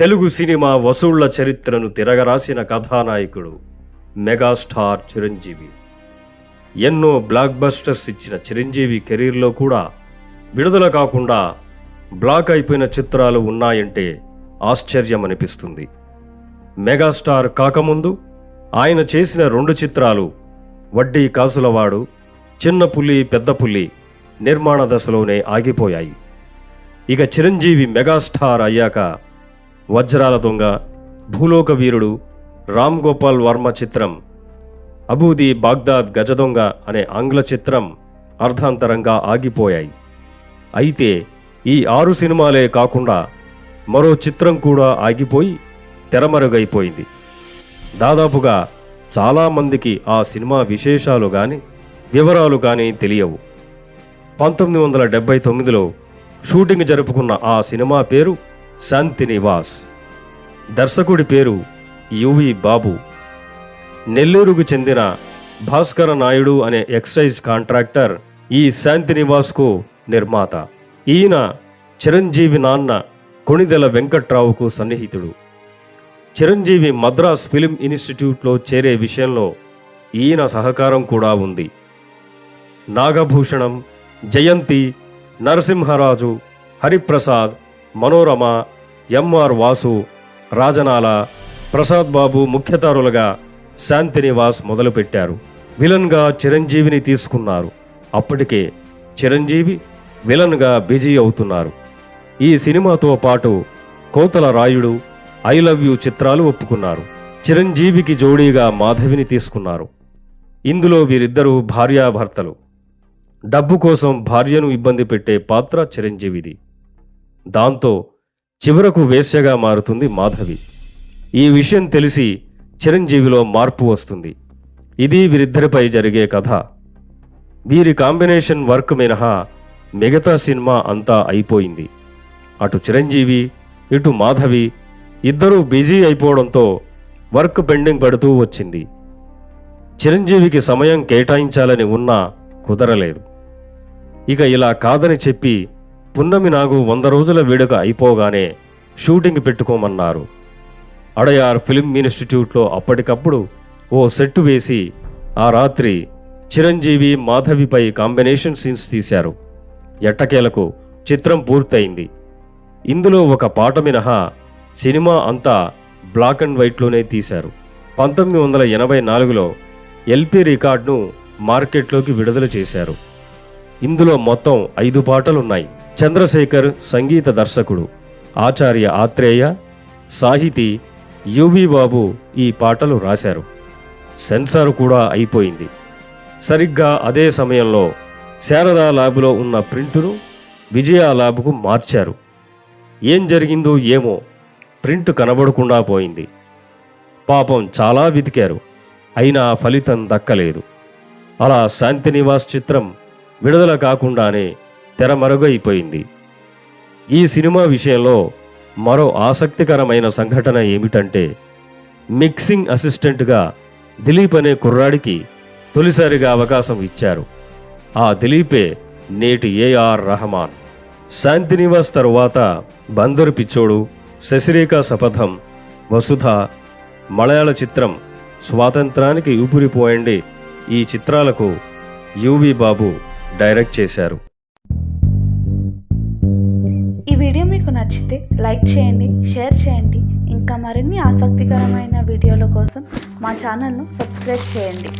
Telugu cinema వసూళ్ళ చరిత్రను తిరగరాసిన కథానాయకుడు megastar Chiranjeevi. ఎన్నో బ్లాక్ బస్టర్స్ ఇచ్చిన చిరంజీవి కెరీర్లో కూడా విడుదల కాకుండా బ్లాక్ అయిపోయిన చిత్రాలు ఉన్నాయంటే ఆశ్చర్యం అనిపిస్తుంది మెగాస్టార్ కాకముందు ఆయన చేసిన రెండు చిత్రాలు వడ్డీ కాసులవాడు చిన్న పులి పెద్ద పులి నిర్మాణ దశలోనే ఆగిపోయాయి. ఇక చిరంజీవి మెగాస్టార్ అయ్యాక వజ్రాల దొంగ భూలోక వీరుడు రామ్ గోపాల్ వర్మ చిత్రం అబూది బాగ్దాద్ గజదొంగ అనే ఆంగ్ల చిత్రం అర్ధాంతరంగా ఆగిపోయాయి. అయితే ఈ ఆరు సినిమాలే కాకుండా మరో చిత్రం కూడా ఆగిపోయి తెరమరుగైపోయింది. దాదాపుగా చాలామందికి ఆ సినిమా విశేషాలు కానీ వివరాలు కానీ తెలియవు. పంతొమ్మిది వందల డెబ్బై తొమ్మిదిలో షూటింగ్ జరుపుకున్న ఆ సినిమా పేరు శాంతి నివాస్. దర్శకుడి పేరు యువి బాబు. నెల్లూరుకు చెందిన భాస్కర నాయుడు అనే ఎక్సైజ్ కాంట్రాక్టర్ ఈ శాంతి నివాస్కు నిర్మాత. ఈయన చిరంజీవి నాన్న కొణిదెల వెంకట్రావుకు సన్నిహితుడు. చిరంజీవి మద్రాస్ ఫిలిం ఇన్స్టిట్యూట్లో చేరే విషయంలో ఈయన సహకారం కూడా ఉంది. నాగభూషణం జయంతి నరసింహరాజు హరిప్రసాద్ మనోరమ ఎంఆర్ వాసు రాజనాల ప్రసాద్ బాబు ముఖ్యతారులుగా శాంతినివాస్ మొదలుపెట్టారు. విలన్గా చిరంజీవిని తీసుకున్నారు. అప్పటికే చిరంజీవి విలన్గా బిజీ అవుతున్నారు. ఈ సినిమాతో పాటు కోతల రాయుడు ఐ లవ్ యూ చిత్రాలు ఒప్పుకున్నారు. చిరంజీవికి జోడీగా మాధవిని తీసుకున్నారు. ఇందులో వీరిద్దరూ భార్యాభర్తలు. డబ్బు కోసం భార్యను ఇబ్బంది పెట్టే పాత్ర చిరంజీవిది. దాంతో చివరకు వేశ్యగా మారుతుంది మాధవి. ఈ విషయం తెలిసి చిరంజీవిలో మార్పు వస్తుంది. ఇది వీరిద్దరిపై జరిగే కథ. వీరి కాంబినేషన్ వర్క్ మినహా మిగతా సినిమా అంతా అయిపోయింది. అటు చిరంజీవి ఇటు మాధవి ఇద్దరూ బిజీ అయిపోవడంతో వర్క్ పెండింగ్ పడుతూ వచ్చింది. చిరంజీవికి సమయం కేటాయించాలని ఉన్నా కుదరలేదు. ఇక ఇలా కాదని చెప్పి పున్నమి నాగు వంద రోజుల వేడుక అయిపోగానే షూటింగ్ పెట్టుకోమన్నారు. అడయార్ ఫిలిం ఇన్స్టిట్యూట్లో అప్పటికప్పుడు ఓ సెట్టు వేసి ఆ రాత్రి చిరంజీవి మాధవిపై కాంబినేషన్ సీన్స్ తీశారు. ఎట్టకేలకు చిత్రం పూర్తయింది. ఇందులో ఒక పాట మినహా సినిమా అంతా బ్లాక్ అండ్ వైట్లోనే తీశారు. పంతొమ్మిది వందల ఎనభై నాలుగులో ఎల్పి రికార్డ్ను మార్కెట్లోకి విడుదల చేశారు. ఇందులో మొత్తం ఐదు పాటలున్నాయి. చంద్రశేఖర్ సంగీత దర్శకుడు ఆచార్య ఆత్రేయ సాహితీ యువి బాబు ఈ పాటలు రాశారు. సెన్సార్ కూడా అయిపోయింది. సరిగ్గా అదే సమయంలో శారదా ల్యాబ్లో ఉన్న ప్రింటును విజయ ల్యాబ్కు మార్చారు. ఏం జరిగిందో ఏమో ప్రింట్ కనబడకుండా పోయింది. పాపం చాలా వెతికారు. అయినా ఫలితం దక్కలేదు. అలా శాంతినివాస్ చిత్రం విడుదల కాకుండానే తెరమరుగైపోయింది ఈ సినిమా విషయంలో మరో ఆసక్తికరమైన సంఘటన ఏమిటంటే మిక్సింగ్ అసిస్టెంట్గా దిలీప్ అనే కుర్రాడికి తొలిసారిగా అవకాశం ఇచ్చారు. ఆ దిలీపే నేటి ఏఆర్ రహమాన్. శాంతినివాస్ తరువాత బందరు పిచ్చోడు శశిరేఖ శపథం. వసుధ మలయాళ చిత్రం. స్వాతంత్రానికి ఊపిరిపోయండి ఈ చిత్రాలకు యువి బాబు డైరెక్ట్ చేశారు. ఈ వీడియో మీకు నచ్చితే లైక్ చేయండి షేర్ చేయండి. ఇంకా మరిన్ని ఆసక్తికరమైన వీడియోల కోసం మా ఛానల్ను సబ్స్క్రైబ్ చేయండి.